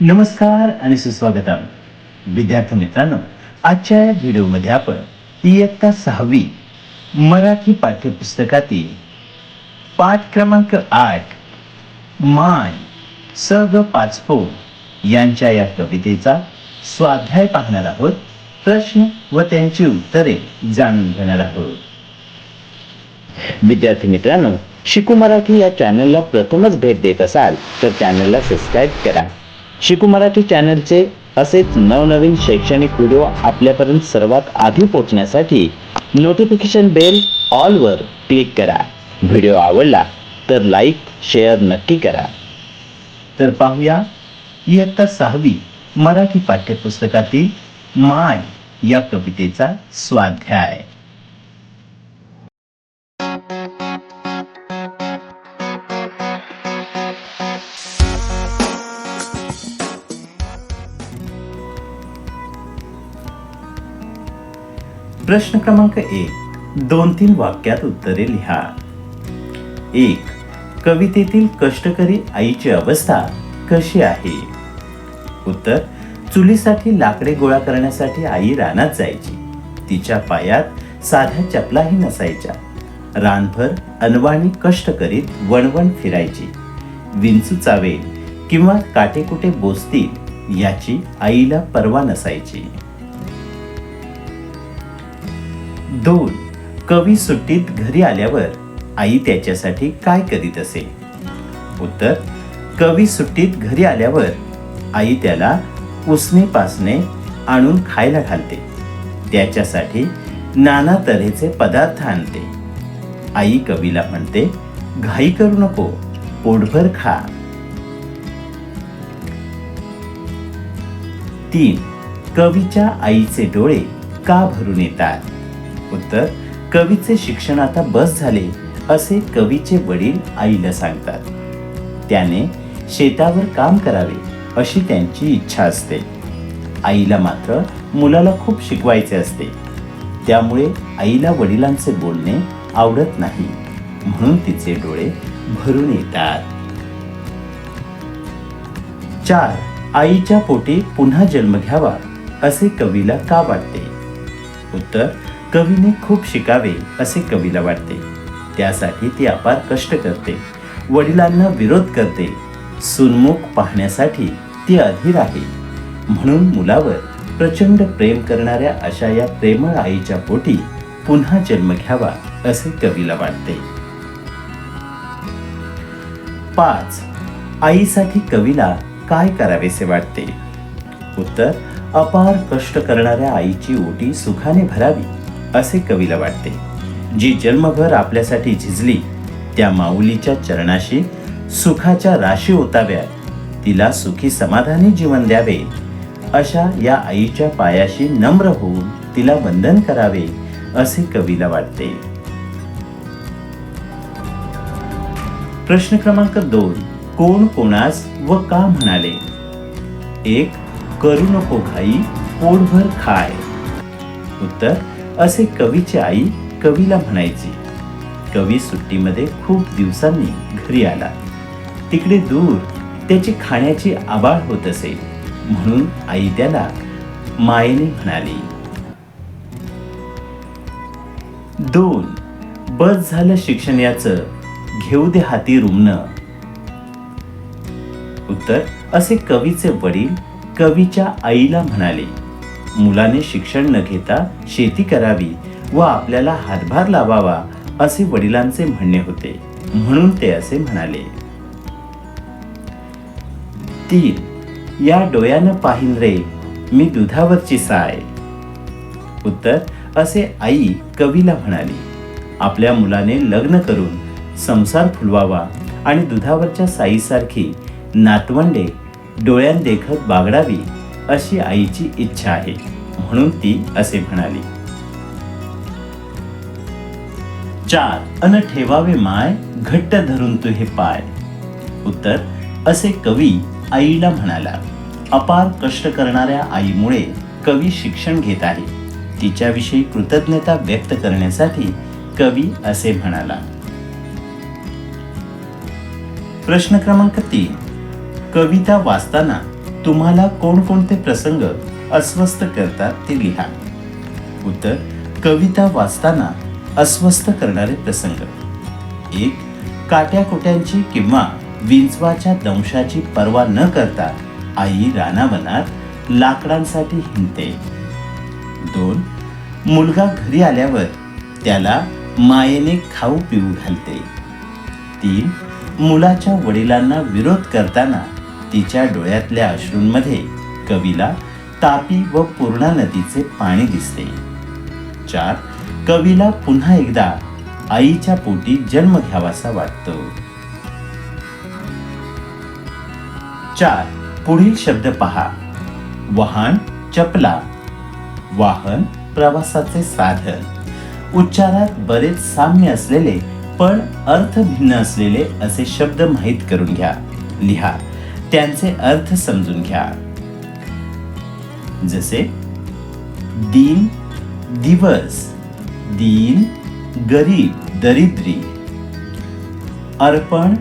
नमस्कार आणि सुस्वागतम. विद्यार्थी मित्रांनो आजच्या या व्हिडिओमध्ये आपण इयत्ता सहावी मराठी पाठ्यपुस्तकातील पाठ क्रमांक आठ मान स ग पाचपो यांच्या या कवितेचा स्वाध्याय पाहणार आहोत. प्रश्न व त्यांची उत्तरे जाणून घेणार आहोत. विद्यार्थी मित्रांनो शिकू मराठी या चॅनलला प्रथमच भेट देत असाल तर चॅनलला सबस्क्राईब करा. शिकू मराठी चॅनलचे असेच नवनवीन शैक्षणिक व्हिडिओ आपल्यापर्यंत सर्वात आधी पोहोचण्यासाठी नोटिफिकेशन बेल ऑलवर क्लिक करा. व्हिडिओ आवडला तर लाईक शेअर नक्की करा. तर पाहूया इयत्ता सहावी मराठी पाठ्यपुस्तकातील माय या कवितेचा स्वाध्याय. प्रश्न क्रमांक एक. दोन तीन वाक्यात उत्तरे लिहा. एक. कवितेतील कष्टकरी आईची अवस्था कशी आहे? उत्तर. चुलीसाठी लाकडे गोळा करण्यासाठी आई रानात जायची. तिच्या पायात साध्या चपलाही नसायच्या. रानभर अनवाणी कष्ट करीत वणवण फिरायची. विंचू चावेल किंवा काटेकुटे बोचतील याची आईला पर्वा नसायची. दोन. कवी सुट्टीत घरी आल्यावर आई त्याच्यासाठी काय करीत असे? उत्तर. कवी सुट्टीत घरी आल्यावर आई त्याला उसने पासने आणून खायला घालते. त्याच्यासाठी नाना तऱ्हेचे पदार्थ आणते. आई कवीला म्हणते घाई करू नको पोटभर खा. तीन. कवीच्या आईचे डोळे का भरून येतात? उत्तर कवीचे शिक्षण आता बस झाले असे कवीचे वडील आईला सांगतात. त्याने शेतावर काम करावे अशी त्यांची इच्छा असते. आईला मात्र मुलाला खूप शिकवायचे असते. त्यामुळे आईला वडिलांचे बोलणे आवडत नाही. म्हणून तिचे डोळे भरून येतात. चार आईच्या पोटी पुन्हा जन्म घ्यावा असे कवीला का वाटते? उत्तर कवीने खूप शिकावे असे कवीला वाटते. त्यासाठी ती अपार कष्ट करते. वडिलांना विरोध करते. सुनमुख पाहण्यासाठी ती अधीर आहे. म्हणून मुलावर प्रचंड प्रेम करणाऱ्या अशा या प्रेमळ आईच्या पोटी पुन्हा जन्म घ्यावा असे कवीला वाटते. पाच. आईसाठी कवीला काय करावेसे वाटते? उत्तर अपार कष्ट करणाऱ्या आईची ओटी सुखाने भरावी. असे कवीला वाटते. जी जन्मभर आपल्यासाठी झिजली त्या माऊलीच्या चरणाशी सुखाच्या राशी ओताव्या तिला सुखी समाधानी जीवन द्यावे. अशा या आईच्या पायाशी नम्र होऊन तिला वंदन करावे असे कवीला वाटते. प्रश्न क्रमांक दोन. कोण कोणास व का म्हणाले? एक करू नको घाई पोटभर खाय. उत्तर असे कवीची आई कवीला म्हणायची कवी सुट्टीमध्ये खूप दिवसांनी घरी आला. तिकडे दूर त्याची खाण्याची आबाळ होत असे. म्हणून आई त्याला मायेने म्हणाली दोन बस झालं शिक्षण याचं घेऊ दे हाती रुमण उत्तर असे कवीचे वडील कवीच्या आईला म्हणाले मुलाने शिक्षण न घेता शेती करावी व आपल्याला हातभार लावावा असे वडिलांचे म्हणणे होते. म्हणून ते असे म्हणाले. तीन या डोळ्यानं पाहिन रे मी दुधावरची साय. उत्तर असे आई कवीला म्हणाली. आपल्या मुलाने लग्न करून संसार फुलवावा आणि दुधावरच्या साईसारखी नातवंडे डोळ्यांदेखत बागडावी अशी आईची इच्छा आहे. म्हणून ती असे म्हणाली. चार अन ठेवावे माय घट्ट धरून तू हे पाय. उत्तर असे कवी आईला म्हणाला अपार कष्ट करणाऱ्या आईमुळे कवी शिक्षण घेत आहे. तिच्याविषयी कृतज्ञता व्यक्त करण्यासाठी कवी असे म्हणाला. प्रश्न क्रमांक तीन कविता वाचताना तुम्हाला कोणकोणते प्रसंग अस्वस्थ करतात ते लिहा. उत्तर कविता वाचताना अस्वस्थ करणारे प्रसंग. एक काट्याकुट्यांची किंवा विंचवाच्या दंशाची पर्वा न करता आई रानावनात लाकडांसाठी हिंडते. दोन मुलगा घरी आल्यावर त्याला मायेने खाऊ पिऊ घालते. तीन मुलाच्या वडिलांना विरोध करताना तिच्या डोळ्यातल्या अश्रूंमध्ये कवीला तापी व पूर्णा नदीचे पाणी दिसते. चार कवीला पुन्हा एकदा आईच्या पोटी जन्म घ्यावासा वाटतो. चार पुढील शब्द पहा. वाहन चपला. वाहन प्रवासाचे साधन. उच्चारात बरेच साम्य असलेले पण अर्थ भिन्न असलेले असे शब्द माहीत करून घ्या. लिहा. त्यांचे अर्थ समजून घ्या. जसे दिन दिवस दीन गरीब दरिद्री अर्पण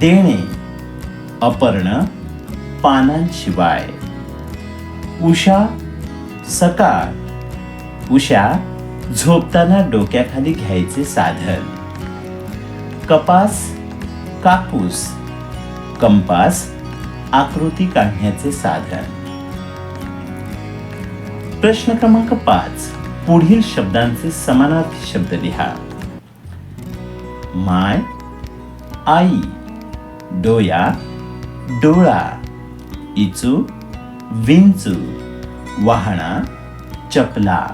देणे अपर्ण पानांशिवाय उषा सकाळ उषा झोपताना डोक्याखाली घ्यायचे साधन कपास कापूस कंपास आकृती काढण्याचे साधन. प्रश्न क्रमांक पाच. पुढील शब्दांचे समानार्थी शब्द लिहा. माय आई डोया डोळा इचू विंचू वाहणा चपला.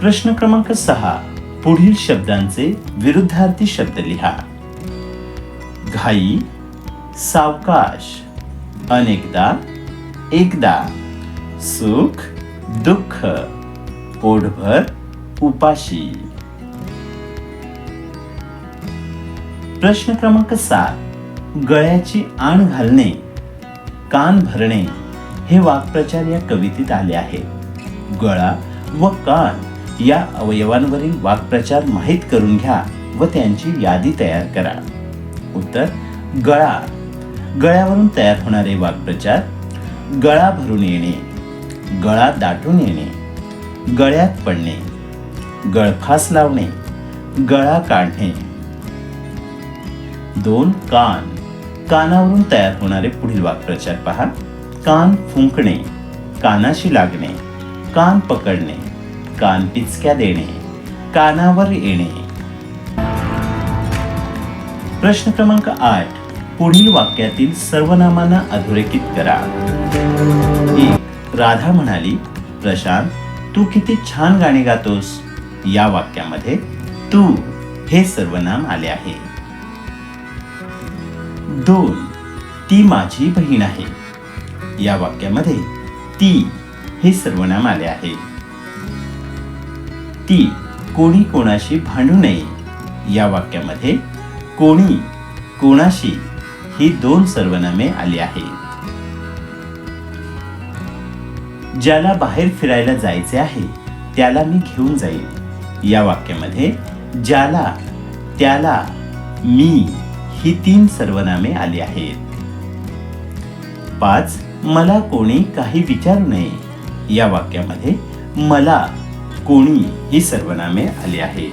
प्रश्न क्रमांक सहा. पुढील शब्दांचे विरुद्धार्थी शब्द लिहा. घाई सावकाश अनेकदा एकदा सुख दुःख पोटभर उपाशी. प्रश्न क्रमांक सात गळ्याची आण घालणे कान भरणे हे वाक्प्रचार या कवितेत आले आहे. गळा व कान या अवयवांवरील वाक्प्रचार माहीत करून घ्या व त्यांची यादी तयार करा. उत्तर गळा. गळ्यावरून तयार होणारे वाक्प्रचार गळा भरून येणे गळा दाटून येणे गळ्यात पडणे गळफास लावणे गळा काढणे. दोन कान. कानावरून तयार होणारे पुढील वाक्प्रचार पहा. कान फुंकणे कानाशी लागणे कान पकडणे कान पिचक्या देणे कानावर येणे. प्रश्न क्रमांक आठ. पुढील वाक्यातील सर्वनामांना अधोरेखित करा. एक राधा म्हणाली प्रशांत तू किती छान गाणे गातोस. या वाक्यामध्ये तू हे सर्वनाम आले आहे. दोन. ती माझी बहीण आहे. या वाक्यामध्ये ती हे सर्वनाम आले आहे. ती कोणी कोणाशी भांडू नये. या वाक्यामध्ये कोणी कोणाशी ही दोन सर्वनामे आली आहेत. ज्याला बाहेर फिरायला जायचे आहे त्याला मी घेऊन जाईल या वाक्यामध्ये ज्याला त्याला मी ही तीन सर्वनामे आली आहेत. पाच मला कोणी काही विचारू नये. या वाक्यामध्ये मला कोणी ही सर्वनामे आली आहेत.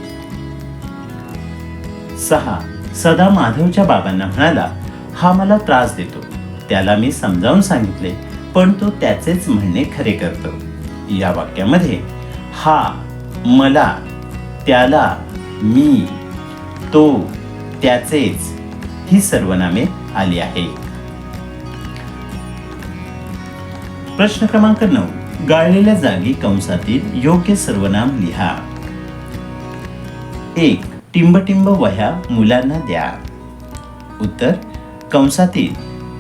सहा सदा माधवच्या बाबांना म्हणाला हा मला त्रास देतो. त्याला मी समजावून सांगितले पण तो त्याचेच म्हणणे खरे करतो. या वाक्यामध्ये हा मला त्याला मी तो त्याचेच ही सर्वनामे आली आहे. प्रश्न क्रमांक नऊ. गाळलेल्या जागी कंसातील योग्य सर्वनाम लिहा. एक टिंबटिंब वह्या मुलांना द्या. उत्तर कंसातील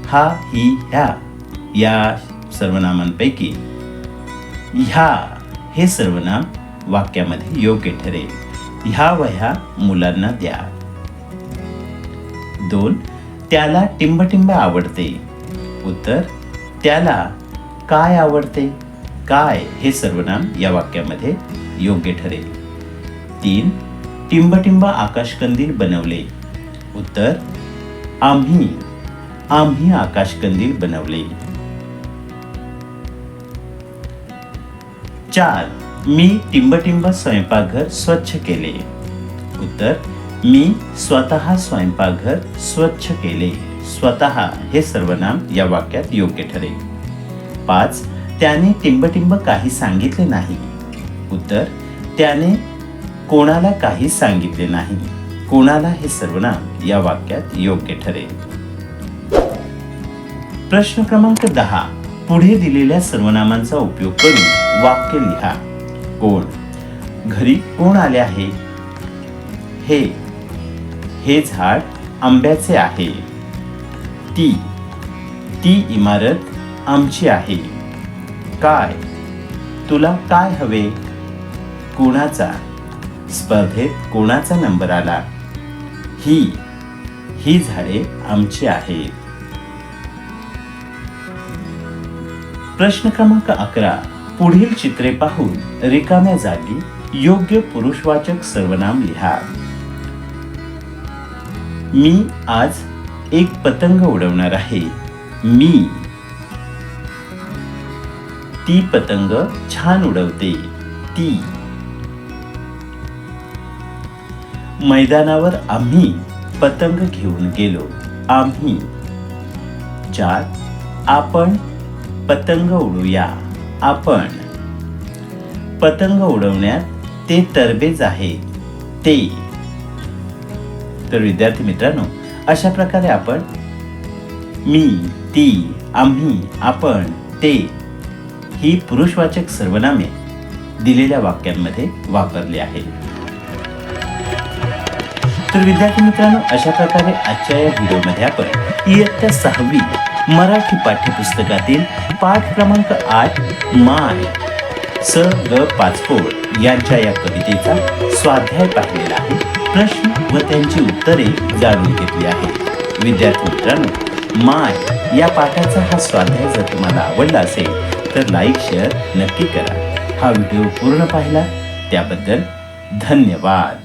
हा ही ह्या या सर्वनामांपैकी ह्या हे सर्वनाम वाक्यामध्ये योग्य ठरेल. ह्या वह्या मुलांना द्या. दोन त्याला टिंबटिंब आवडते. उत्तर त्याला काय आवडते? काय हे सर्वनाम या वाक्यामध्ये योग्य ठरेल. तीन टिंबटिंब आकाशकंदील बनवले. उत्तर आम्ही आम्ही आकाशकंदील बनवले. चार मी टिंबटिंब स्वयंपाकघर स्वच्छ केले. उत्तर मी स्वतः स्वयंपाकघर स्वच्छ केले. स्वतः हे सर्वनाम या वाक्यात योग्य ठरेल. पाच त्याने टिंबटिंब काही सांगितले नाही. उत्तर त्याने कोणाला काही सांगितले नाही. कोणाला हे सर्वनाम या वाक्यात योग्य ठरेल. प्रश्न क्रमांक दहा. पुढे दिलेल्या सर्वनामांचा उपयोग करून वाक्य लिहा. कोण? घरी कोण आले आहे? हे. हे झाड आंब्याचे आहे. ती. ती इमारत आमची आहे. काय? तुला काय हवे? कोणाचा? स्पर्धेत कोणाचा नंबर आला? ही. ही झाडे आमची आहेत. प्रश्न क्रमांक अकरा. पुढील चित्रे पाहून रिकाम्या जागी योग्य पुरुषवाचक सर्वनाम लिहा. मी आज एक पतंग उडवणार आहे. मी. ती पतंग छान उडवते. ती. मैदानावर आम्ही पतंग घेऊन गेलो. आम्ही. चार आपण पतंग उडूया. आपण. पतंग उडवण्यात ते तरबेज आहे. ते. तर विद्यार्थी मित्रांनो अशा प्रकारे आपण मी ती आम्ही आपण ते ही पुरुषवाचक सर्वनामे दिलेल्या वाक्यांमध्ये वापरली आहे. तर विद्यार्थी मित्रांनो अशा प्रकारे आजच्या या व्हिडिओमध्ये आपण इयत्ता सहावी मराठी पाठ्यपुस्तकातील पाठ क्रमांक आठ माय स ग पाचपोळ यांच्या या कवितेचा स्वाध्याय पाहिलेला आहे. प्रश्न व त्यांची उत्तरे जाणून घेतली आहेत विद्यार्थी मित्रांनो माय या पाठाचा हा स्वाध्याय जर तुम्हाला आवडला असेल तर लाईक शेअर नक्की करा. हा व्हिडिओ पूर्ण पाहिला त्याबद्दल धन्यवाद.